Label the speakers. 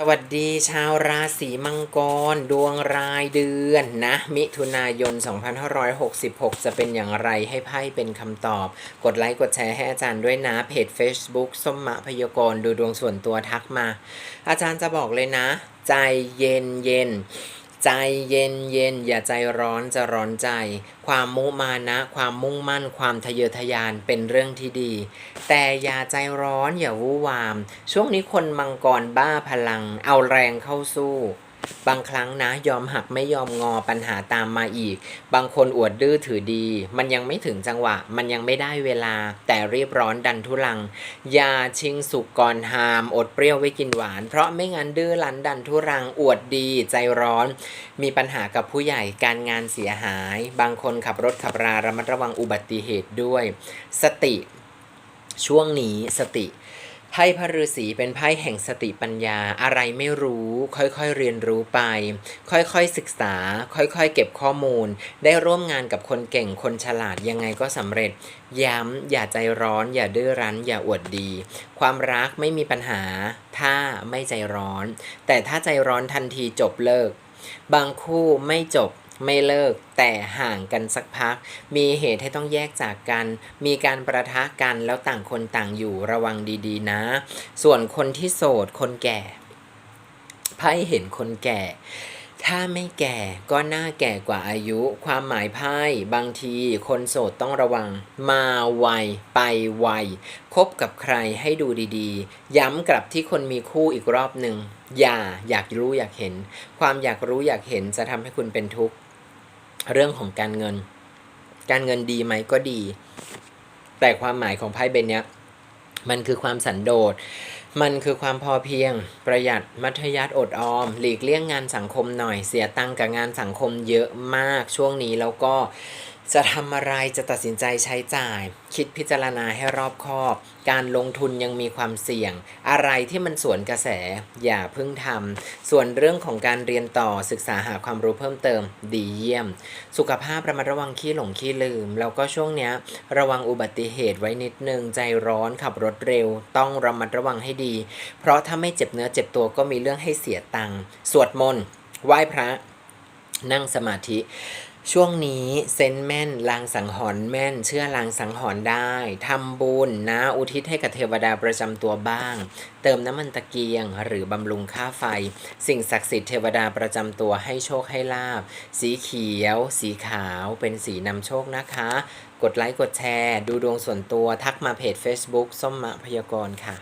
Speaker 1: สวัสดีชาวราศีมังกร ดวงรายเดือนนะ มิถุนายน 2566 จะเป็นอย่างไรให้ไพ่เป็นคำตอบ กดไลค์กดแชร์ให้อาจารย์ด้วยนะ เพจ Facebook ส้มมะพยากรดูดวงส่วนตัวทักมา อาจารย์จะบอกเลยนะ ใจเย็นเย็น ใจเย็นเย็นอย่าใจร้อนจะร้อนใจ ความมุมานะ ความมุ่งมั่น ความทะเยอทะยานเป็นเรื่องที่ดี แต่อย่าใจร้อนอย่าวู่วาม ช่วงนี้คนมังกรบ้าพลัง เอาแรงเข้าสู้ บางครั้งนะยอมหักไม่ยอมงอปัญหาตามมาอีก บางคนอวดดื้อถือดี มันยังไม่ถึงจังหวะ มันยังไม่ได้เวลา แต่รีบร้อนดันทุลัง ยาชิงสุกก่อนหาม อดเปรี้ยวไว้กินหวาน เพราะไม่งั้นดื้อรั้นดันทุรังอวดดีใจร้อน มีปัญหากับผู้ใหญ่การงานเสียหาย บางคนขับรถขับราระมัดระวังอุบัติเหตุด้วย สติ ช่วงนี้สติ ไพ่พระฤาษีเป็นไพ่แห่งสติปัญญาอะไรไม่รู้ ค่อยๆเรียนรู้ไป ค่อยๆศึกษา ค่อยๆเก็บข้อมูล ได้ร่วมงานกับคนเก่งคนฉลาดยังไงก็สำเร็จ ย้ำอย่าใจร้อน อย่าดื้อรั้น อย่าอวดดี ความรักไม่มีปัญหา ถ้าไม่ใจร้อน แต่ถ้าใจร้อนทันทีจบเลิก บางคู่ไม่จบ ไม่เลิกแต่ห่างกันสักพัก มีเหตุให้ต้องแยกจากกัน มีการประทะกันแล้วต่างคนต่างอยู่ระวังดีๆนะ ส่วนคนที่โสดคนแก่ไพ่เห็นคนแก่ ถ้าไม่แก่ก็น่าแก่กว่าอายุ ความหมายไพ่บางทีคนโสดต้องระวัง มาไวไปไวคบกับใครให้ดูดีๆ ย้ำกลับที่คนมีคู่อีกรอบหนึ่งอย่าอยากรู้อยากเห็น ความอยากรู้อยากเห็นจะทำให้คุณเป็นทุกข์ เรื่องของการเงิน การเงินดีไหมก็ดี แต่ความหมายของไพ่เบนเนี้ยมันคือความสันโดษ มันคือความพอเพียง ประหยัด มัธยัติอดออม หลีกเลี่ยงงานสังคมหน่อย เสียตังกับงานสังคมเยอะมากช่วงนี้แล้วก็ จะทำอะไรจะตัดสินใจใช้จ่าย คิดพิจารณาให้รอบคอบ การลงทุนยังมีความเสี่ยง อะไรที่มันสวนกระแส อย่าเพิ่งทำส่วนเรื่องของการเรียนต่อศึกษาหาความรู้เพิ่มเติม ดีเยี่ยม สุขภาพระมัดระวังขี้หลงขี้ลืม แล้วก็ช่วงเนี้ย ระวังอุบัติเหตุไว้นิดนึง ใจร้อนขับรถเร็ว ต้องระมัดระวังให้ดี เพราะถ้าไม่เจ็บเนื้อเจ็บตัวก็มีเรื่องให้เสียตังค์สวดมนต์ไหว้พระ นั่งสมาธิ ช่วงนี้เซนแม่นลางสังหรณ์แม่น เชื่อลางสังหรณ์ได้ทำบุญนะ อุทิศให้กับเทวดาประจำตัวบ้าง เติมน้ำมันตะเกียง หรือบำรุงค่าไฟ สิ่งศักดิ์สิทธิ์เทวดาประจำตัวให้โชคให้ลาบ สีเขียว สีขาวเป็นสีนำโชคนะคะ กดไลค์กดแชร์ ดูดวงส่วนตัวทักมาเพจ Facebook ส้มมะพยากรณ์ค่ะ